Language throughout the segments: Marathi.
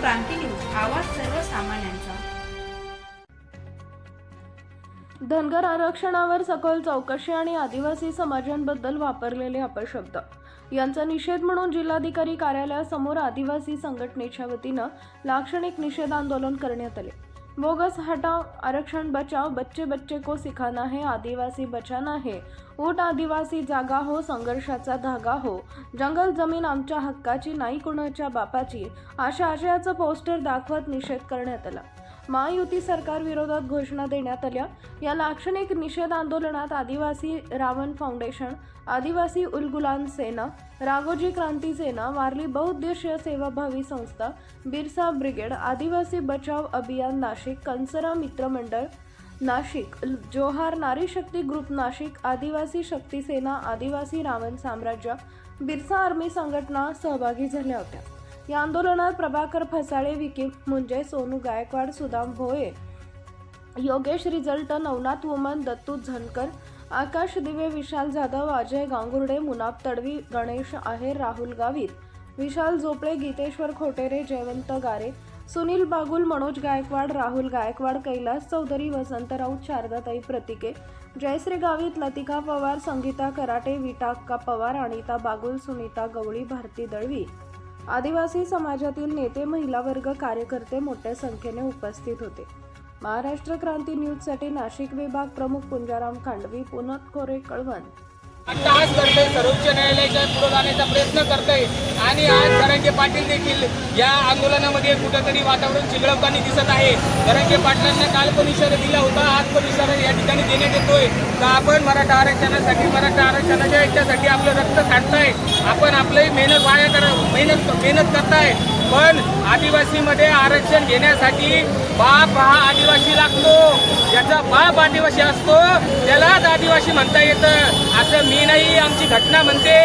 क्रांती न्यूज आवाज सर्वसामान्यांचा. धनगर आरक्षणावर सखोल चौकशी आणि आदिवासी समाजांबद्दल वापरलेले अपशब्द. यांचा निषेध म्हणून जिल्हाधिकारी कार्यालयासमोर आदिवासी संघटनेच्या वतीनं लाक्षणिक निषेध आंदोलन करण्यात आले. बोगस हटाव आरक्षण बचाव बच्चे बच्चे को सिखाना है आदिवासी बचाना है। ऊट आदिवासी जागा हो संघर्षाचा धागा हो। जंगल जमीन आमच्या हक्काची नाही कुणाच्या बापाची अशा आशयाचं पोस्टर दाखवत निषेध करण्यात आला. महायुती सरकार विरोधात घोषणा देण्यात आल्या. या लाक्षणिक निषेध आंदोलनात आदिवासी रावण फाउंडेशन आदिवासी उलगुलान सेना राघोजी क्रांती सेना वारली बहुउद्देशीय सेवाभावी संस्था बिरसा ब्रिगेड आदिवासी बचाव अभियान नाशिक कंसरा मित्रमंडळ नाशिक जोहार नारी शक्ती ग्रुप नाशिक आदिवासी शक्ती सेना आदिवासी रावण साम्राज्य बिरसा आर्मी संघटना सहभागी झाल्या होत्या. या आंदोलनात प्रभाकर फसाळे विकी मुंजे सोनू गायकवाड सुदाम भोये योगेश रिझल्ट नवनाथ वुमन दत्तू झनकर आकाश दिवे विशाल जाधव अजय गांगुर्डे मुनाब तडवी गणेश आहेर राहुल गावित विशाल झोपळे गीतेश्वर खोटेरे जयवंत गारे सुनील बागुल मनोज गायकवाड राहुल गायकवाड कैलास चौधरी वसंत राऊत शारदाताई प्रतिके जयश्री गावित लतिका पवार संगीता कराटे विटाक्का पवार अनिता बागुल सुनीता गवळी भारती दळवी आदिवासी समाजातील नेते महिला वर्ग कार्यकर्ते मोठ्या संख्येने उपस्थित होते. महाराष्ट्र क्रांती न्यूजसाठी नाशिक विभाग प्रमुख पुंजाराम खांडवी पुनत खोरे कळवण. अट्टहास करतोय सर्वोच्च न्यायालयाच्या पुढे जाण्याचा प्रयत्न करतोय. आणि आज धरंगे पाटील देखील या आंदोलनामध्ये कुठंतरी वातावरण चिघळवताना दिसत आहे. धरंगे पाटलांना काल पण इशारा दिला होता आज पण इशारा या ठिकाणी देण्यात येतोय. का आपण मराठा आरक्षणासाठी मराठा आरक्षणाच्या याच्यासाठी आपलं रक्त काढताय. आपण आपलंही मेहनत वाया करा मेहनत मेहनत करताय. पण आदिवासीमध्ये आरक्षण घेण्यासाठी बाप हा आदिवासी लागतो. ज्याचा बाप आदिवासी असतो त्यालाच आदिवासी म्हणता येतं. असं मी नाही आमची घटना म्हणते.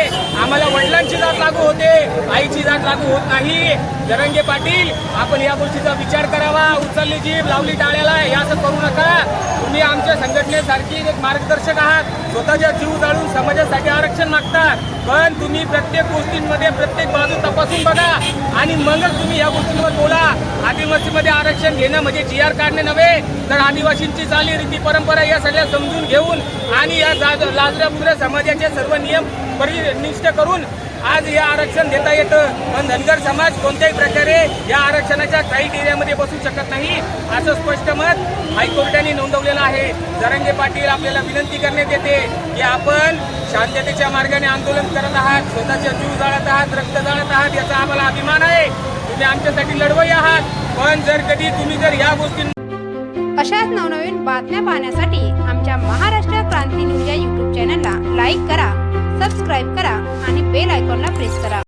आम्हाला वडिलांची जात लागू होते आईची जात लागू होत नाही. जरंगे पाटील आपण या गोष्टीचा विचार करावा. उचलली जीभ लावली टाळ्याला हे असं करू नका. तुम्ही आमच्या संघटनेसारखी एक मार्गदर्शक आहात. स्वतःच्या जीव जाळून समाजासाठी आरक्षण मागतात. पण तुम्ही प्रत्येक गोष्टींमध्ये प्रत्येक बाजू तपासून बघा. आणि मगच तुम्ही या गोष्टींवर बोला. आदिवासीमध्ये आरक्षण घेणं म्हणजे जी आर काढणे नव्हे तर आदिवासींची चाली रीती परंपरा या सगळ्या समजून घेऊन आणि या जा- लाजऱ्या समाजाचे सर्व नियम परिनिष्ठ करून आज हे आरक्षण देता येतं. पण धनगर समाज कोणत्याही प्रकारे या आरक्षणाच्या क्रायटेरियामध्ये बसू शकत नाही असं स्पष्ट मत हायकोर्टाने नोंदवलेलं आहे. जरंगे पाटील आपल्याला विनंती करण्यात येते की आपण शांततेच्या मार्गाने आंदोलन करत आहात स्वतःच्या जीव जाळत आहात रक्त जाळत आहात याचा आम्हाला अभिमान आहे. तुम्ही आमच्यासाठी लढवई आहात. पण जर कधी तुम्ही जर या गोष्टी अशाच नवनवीन बातम्या पाहण्यासाठी आमच्या महाराष्ट्र क्रांती न्यूज या यूट्यूब चॅनलला लाईक करा सबस्क्राईब करा आणि बेल आयकॉनला प्रेस करा.